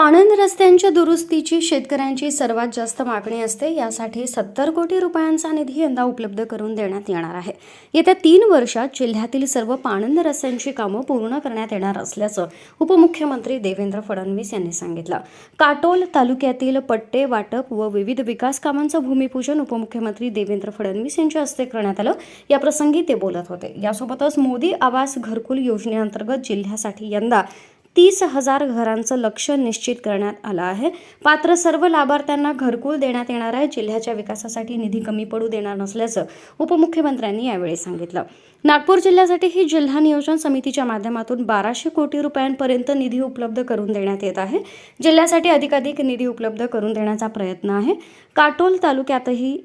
पाणंद रस्त्यांच्या दुरुस्तीची शेतकऱ्यांची सर्वात जास्त मागणी असते. यासाठी सत्तर कोटी रुपयांचा निधी यंदा उपलब्ध करून देण्यात येणार आहे. येत्या तीन वर्षात जिल्ह्यातील सर्व पाणंद रस्त्यांची कामं पूर्ण करण्यात येणार असल्याचं उपमुख्यमंत्री देवेंद्र फडणवीस यांनी सांगितलं. काटोल तालुक्यातील पट्टे वाटप व विविध विकास कामांचं भूमिपूजन उपमुख्यमंत्री देवेंद्र फडणवीस यांच्या हस्ते करण्यात आलं. याप्रसंगी ते बोलत होते. यासोबतच मोदी आवास घरकुल योजनेअंतर्गत जिल्ह्यासाठी यंदा तीस हजार घरांचं लक्ष निश्चित करण्यात आलं आहे. पात्र सर्व लाभार्थ्यांना घरकुल देण्यात येणार आहे. जिल्ह्याच्या विकासासाठी निधी कमी पडू देणार नसल्याचं उपमुख्यमंत्र्यांनी यावेळी सांगितलं. नागपूर जिल्ह्यासाठी ही जिल्हा नियोजन समितीच्या माध्यमातून बाराशे कोटी रुपयांपर्यंत निधी उपलब्ध करून देण्यात येत आहे. जिल्ह्यासाठी अधिकाधिक निधी उपलब्ध करून देण्याचा प्रयत्न आहे. काटोल तालुक्यातही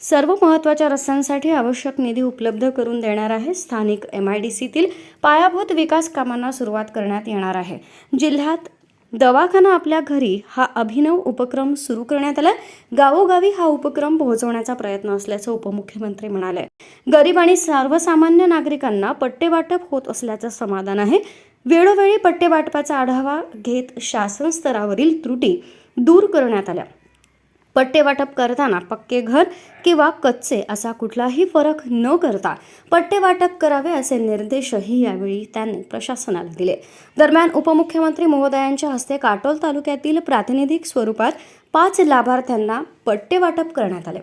सर्व महत्त्वाच्या रस्त्यांसाठी आवश्यक निधी उपलब्ध करून देणार आहे. स्थानिक एम आय डी सीतील पायाभूत विकास कामांना सुरुवात करण्यात येणार आहे. जिल्ह्यात दवाखाना आपल्या घरी हा अभिनव उपक्रम सुरू करण्यात आला. गावोगावी हा उपक्रम पोहोचवण्याचा प्रयत्न असल्याचं उपमुख्यमंत्री म्हणाले. गरीब आणि सर्वसामान्य नागरिकांना पट्टे वाटप होत असल्याचं समाधान आहे. वेळोवेळी पट्टे वाटपाचा आढावा घेत शासन स्तरावरील त्रुटी दूर करण्यात आल्या. पट्टे वाटप करताना पक्के घर किंवा कच्चे असा कुठलाही फरक न करता पट्टे वाटप करावे असे निर्देशही यावेळी त्यांनी प्रशासनाला दिले. दरम्यान उपमुख्यमंत्री महोदयांच्या हस्ते काटोल तालुक्यातील प्रातिनिधिक स्वरूपात पाच लाभार्थ्यांना पट्टे वाटप करण्यात आले.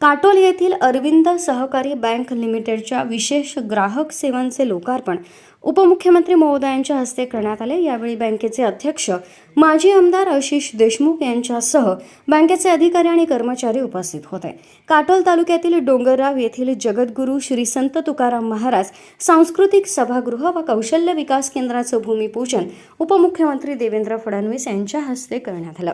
काटोल येथील अरविंद सहकारी बँक लिमिटेडच्या विशेष ग्राहक सेवांचे लोकार्पण उपमुख्यमंत्री महोदयांच्या हस्ते करण्यात आले. यावेळी बँकेचे अध्यक्ष माजी आमदार आशिष देशमुख यांच्यासह बँकेचे अधिकारी आणि कर्मचारी उपस्थित होते. काटोल तालुक्यातील डोंगरराव येथील जगद्गुरू श्री संत तुकाराम महाराज सांस्कृतिक सभागृह व कौशल्य विकास केंद्राचं भूमिपूजन उपमुख्यमंत्री देवेंद्र फडणवीस यांच्या हस्ते करण्यात आलं.